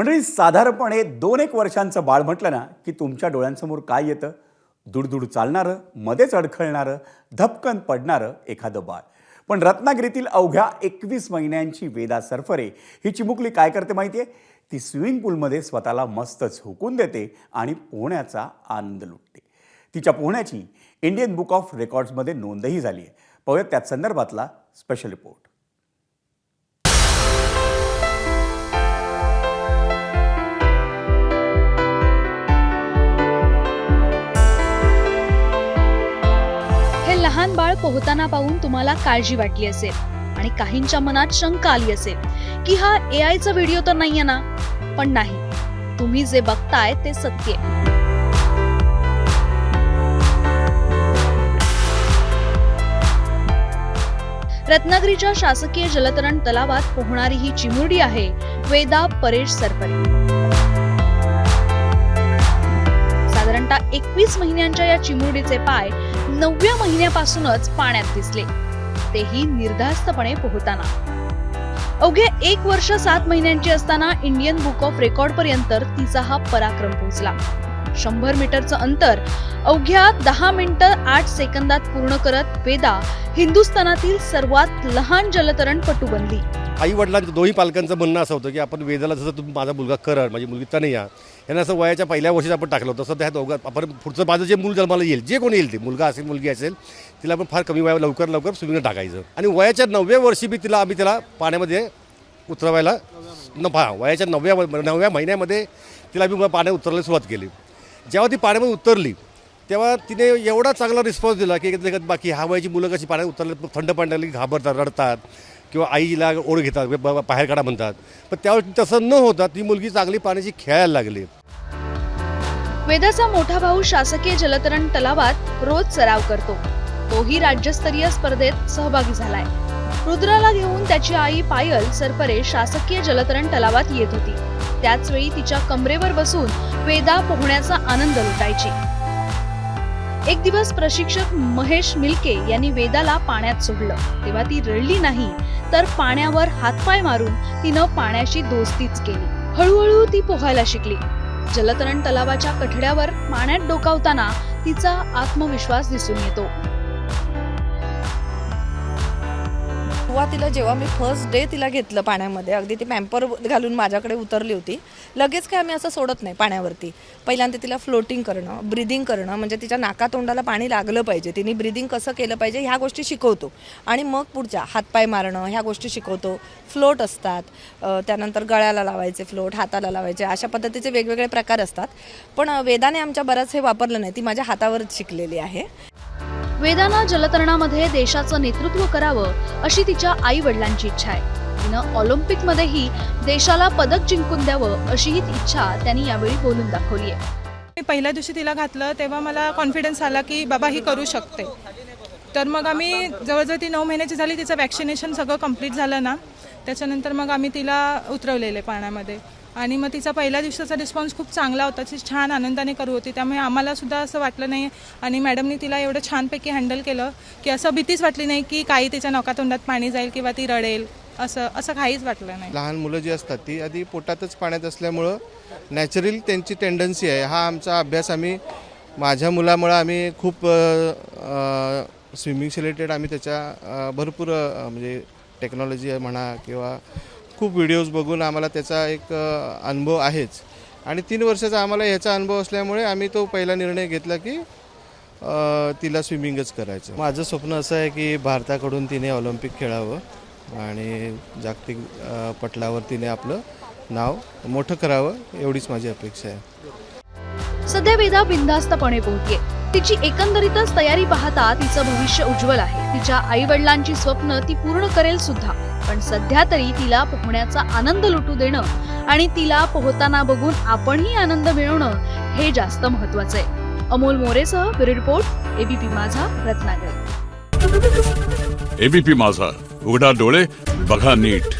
मंडळी साधारणपणे दोन एक वर्षांचं बाळ म्हटलं ना की तुमच्या डोळ्यांसमोर काय येतं? दुडदुड चालणारं मध्येच अडखळणारं धपकन पडणारं एखादं बाळ. पण रत्नागिरीतील अवघ्या एकवीस महिन्यांची वेदा सरफरे ही चिमुकली काय करते माहिती आहे ती स्विमिंग पूलमध्ये स्वतःला मस्तच हुकून देते आणि पोहण्याचा आनंद लुटते. तिच्या पोहण्याची इंडियन बुक ऑफ रेकॉर्ड्समध्ये नोंदही झाली आहे पाहूयात त्याच संदर्भातला स्पेशल रिपोर्ट. हे लहान बाळ पोहताना पाहून तुम्हाला काळजी वाटली असेल आणि काहींच्या मनात शंका आली असेल की हा ए आयचा व्हिडिओ तर नाहीये ना? पण नाही. तुम्ही जे बघताय ते सत्य रत्नागिरीच्या शासकीय जलतरण तलावात पोहणारी ही चिमुरडी आहे वेदा परेश सरपरे साधारणतः एकवीस महिन्यांच्या या चिमुरडीचे पाय नवव्या महिन्यापासूनच पाण्यात दिसले तेही निर्धास्तपणे पोहताना. अवघ्या एक वर्ष सात महिन्यांची असताना इंडियन बुक ऑफ रेकॉर्ड पर्यंत तिचा हा पराक्रम पोहोचला. शंभर मीटरचं अंतर अवघ्या दहा मिनिटं आठ सेकंदात पूर्ण करत वेदा हिंदुस्थानातील सर्वात लहान जलतरणपटू बनली. आई वडिलांचं दोन्ही पालकांचं म्हणणं असं होतं की आपण वेदाला जसं तुम्ही माझा मुलगा कर माझी म्हणजे मुलगी तनया यांना असं वयाच्या पहिल्या वर्षीच आपण टाकलं होतं. तसं त्या दोघं आपण पुढचं माझं जे मूल जन्माला येईल जे कोणी येईल ते मुलगा असेल मुलगी असेल तिला आपण फार कमी वया लवकर लवकर स्विमिंग टाकायचं. आणि वयाच्या नवव्या वर्षी बी तिला आम्ही तिला पाण्यामध्ये उतरवायला न पहा वयाच्या नवव्या नवव्या महिन्यामध्ये तिला आम्ही पाण्यात उतरायला सुरुवात केली. जेव्हा ती पाण्यामध्ये उतरली तेव्हा तिने एवढा चांगला रिस्पॉन्स दिला की बाकी हा वयाची मुलं कशी पाण्यात उतरले थंड पाणी लागली घाबरतात रडतात. किंवा आईला ओढ घेतात बाहेर काढा म्हणतात. पण त्यावेळेस तसं न होता ती मुलगी चांगली पाण्याची खेळायला लागली. वेदाचा मोठा भाऊ शासकीय जलतरण तलावात रोज सराव करतो. तोही राज्यस्तरीय स्पर्धेत सहभागी झालाय. रुद्राला घेऊन त्याची आई पायल सरपरे शासकीय जलतरण तलावात येत होती. त्याच वेळी तिच्या कमरेवर बसून वेदा पोहण्याचा आनंद लुटायची. एक दिवस प्रशिक्षक महेश मिल्के यांनी वेदाला पाण्यात सोडलं. तेव्हा ती रडली नाही तर पाण्यावर हातपाय मारून तिनं पाण्याशी दोस्तीच केली. हळूहळू ती पोहायला शिकली. जलतरण तलावाच्या कठड्यावर पाण्यात डोकावताना तिचा आत्मविश्वास दिसून येतो. सुरुवातीला जेव्हा मी फर्स्ट डे तिला घेतलं पाण्यामध्ये अगदी ती पॅम्पर घालून माझ्याकडे उतरली होती. लगेच काय आम्ही असं सोडत नाही पाण्यावरती. पहिल्यांदा तिला फ्लोटिंग करणं ब्रिदिंग करणं म्हणजे तिच्या नाकातोंडाला पाणी लागलं पाहिजे. तिने ब्रिदिंग कसं केलं पाहिजे ह्या गोष्टी शिकवतो. आणि मग पुढच्या हातपाय मारणं ह्या गोष्टी शिकवतो. फ्लोट असतात. त्यानंतर गळ्याला लावायचे फ्लोट हाताला लावायचे. अशा पद्धतीचे वेगवेगळे प्रकार असतात. पण वेदाने आमच्या बरंच हे वापरलं नाही. ती माझ्या हातावरच शिकलेली आहे. वेदानं जलतरणामध्ये देशाचं नेतृत्व करावं अशी तिच्या आई वडिलांची इच्छा आहे. तिनं ऑलिम्पिक मध्येही देशाला पदक जिंकून द्यावं अशी ही इच्छा त्यांनी यावेळी बोलून दाखवली आहे मी पहिल्या दिवशी तिला घातलं तेव्हा मला कॉन्फिडन्स आला की बाबा ही करू शकते. तर मग आम्ही जवळजवळ ती नऊ महिन्याची झाली तिचं वॅक्सिनेशन सगळं कंप्लीट झालं ना. त्याच्यानंतर मग आम्ही तिला उतरवलेले पाण्यामध्ये. आणि मग तिचा पहिल्या दिवसाचा रिस्पॉन्स खूप चांगला होता. ती छान आनंदाने करू होती. त्यामुळे आम्हाला सुद्धा असं वाटलं नाही आणि मॅडमनी तिला एवढं छानपैकी हँडल केलं की असं भीतीच वाटली नाही की काही तिच्या नकातोंडात पाणी जाईल किंवा ती रडेल. असं असं काहीच वाटलं नाही. लहान मुलं जी असतात ती आधी पोटातच पाण्यात असल्यामुळं नॅचरल त्यांची टेंडन्सी आहे. हा आमचा अभ्यास आम्ही माझ्या मुलामुळं आम्ही खूप स्विमिंग रिलेटेड आम्ही त्याच्या भरपूर म्हणजे टेक्नॉलॉजी म्हणा किंवा खूप व्हिडिओज बघून आम्हाला त्याचा एक अनुभव आहेच. आणि तीन वर्षाचा आम्हाला ह्याचा अनुभव असल्यामुळे आम्ही तो पहिला निर्णय घेतला की तिला स्विमिंगच करायचं. माझं स्वप्न असं आहे की भारताकडून तिने ऑलिम्पिक खेळावं आणि जागतिक पटलावर तिने आपलं नाव मोठं करावं एवढीच माझी अपेक्षा आहे. सध्या वेदा बिंदास्तपणे पोहतीये तिची एकंदरीतच तयारी पाहता तिचं भविष्य उज्ज्वल आहे. तिच्या आई वडिलांची स्वप्न ती पूर्ण करेल सुद्धा. पण सध्या तरी तिला पोहण्याचा आनंद लुटू देणं आणि तिला पोहताना बघून आपणही आनंद मिळवणं हे जास्त महत्वाचं आहे. Amol मोरेसह bureau report ABP Majha Ratnagiri. ABP माझा. उघडा डोळे बघा नीट.